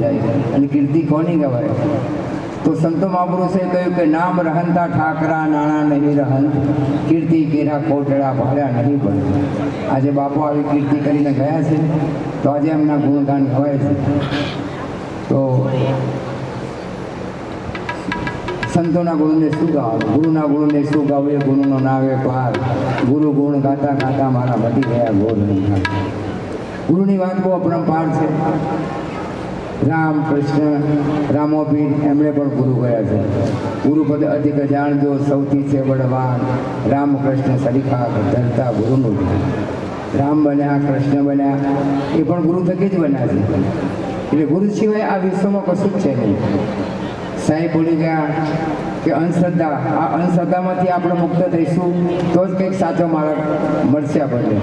જાય અને કીર્તિ કોની કહેવાય? તો સંતો મહાપુરુષે કહ્યું કે, નામ રહનતા ઠાકરા, નાણા નહીં રહન કીર્તિ કેરા કોટડા ભર્યા નહીં પડે આજે બાપુ આવી કીર્તિ કરીને ગયા છે. તો આજે એમના ગુણગાન ગવાય છે. તો સંતોના ગુણને શું ગાવાનું ગુરુના ગુણને શું ગાવું? એ ગુરુનો નાવે પાર. ગુરુ ગુણ ગાતા ગાતા મારા વધી ગયા નહીં ગુરુની વાત બહુ અપરંપાર છે. રામ કૃષ્ણ રામોબીન એમણે પણ ગુરુ ગયા છે. ગુરુપદ અધિક જાણજો, સૌથી છે બળવાન રામ કૃષ્ણ સરિખા ધરતા ગુરુનું. રામ બન્યા, કૃષ્ણ બન્યા, એ પણ ગુરુ થકી જ બન્યા છે. એટલે ગુરુ સિવાય આ વિશ્વમાં કશું જ છે નહીં. સાહેબ બોલી ગયા કે અંધશ્રદ્ધા, આ અંધશ્રદ્ધામાંથી આપણે મુક્ત થઈશું, તો જ કંઈક સાચો માર્ગ મળશે આપણને.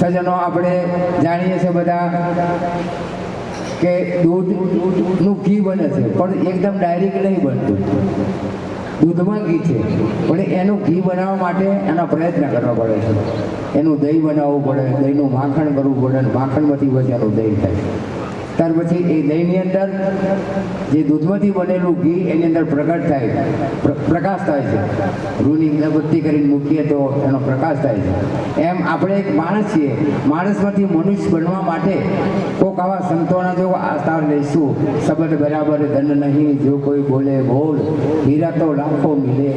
સજનો, આપણે જાણીએ છીએ બધા કે દૂધનું ઘી બને છે, પણ એકદમ ડાયરેક્ટ નહીં બનતું. દૂધમાં ઘી છે, પણ એનું ઘી બનાવવા માટે એના પ્રયત્ન કરવા પડે છે. એનું દહીં બનાવવું પડે, દહીંનું માખણ કરવું પડે માખણમાંથી પછી એનું દહીં થાય. ત્યાર પછી એ દહીંની અંદર જે દૂધમાંથી બનેલું ઘી, એની અંદર પ્રગટ થાય પ્રકાશ થાય છે. રૂની અગરબત્તી કરીને મૂકીએ તો એનો પ્રકાશ થાય છે. એમ આપણે એક માણસ છીએ. માણસમાંથી મનુષ્ય બનવા માટે કોક આવા સંતોના જો આસ્તાર લઈશું. શબ્દ બરાબર, ધન નહીં, જો કોઈ બોલે બોલ. હીરા તો લાખો મિલે,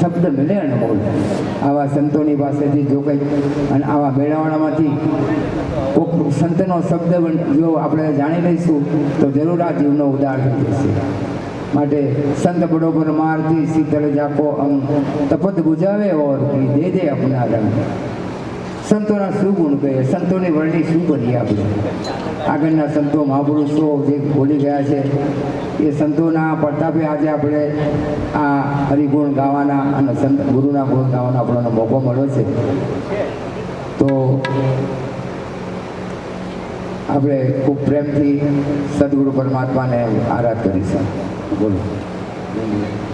શબ્દ મિલે અને બોલ. આવા સંતોની પાસેથી જો કંઈક અને આવા મેળાવડામાંથી કોક સંતનો શબ્દ જો આપણે જાણી લઈશું, તો જરૂર આ જીવનો ઉદાર થઈ જશે માટે સંત બરોબર મારથી શીતળ જાકો અંગ તપત ગુજાવે ઓર દે દે અપના રંગ. સંતોના શું ગુણ કહે, સંતોની વર્ણી શું કરીએ આપણે આગળના સંતો મહાપુરુષો જે બોલી ગયા છે, એ સંતોના પ્રતાપે આજે આપણે આ હરિગુણ ગાવાના અને સંત ગુરુના ગુણ ગાવાનો આપણને મોકો મળ્યો છે. તો આપણે ખૂબ પ્રેમથી સદગુરુ પરમાત્માને આરાધ કરીશું. બોલો.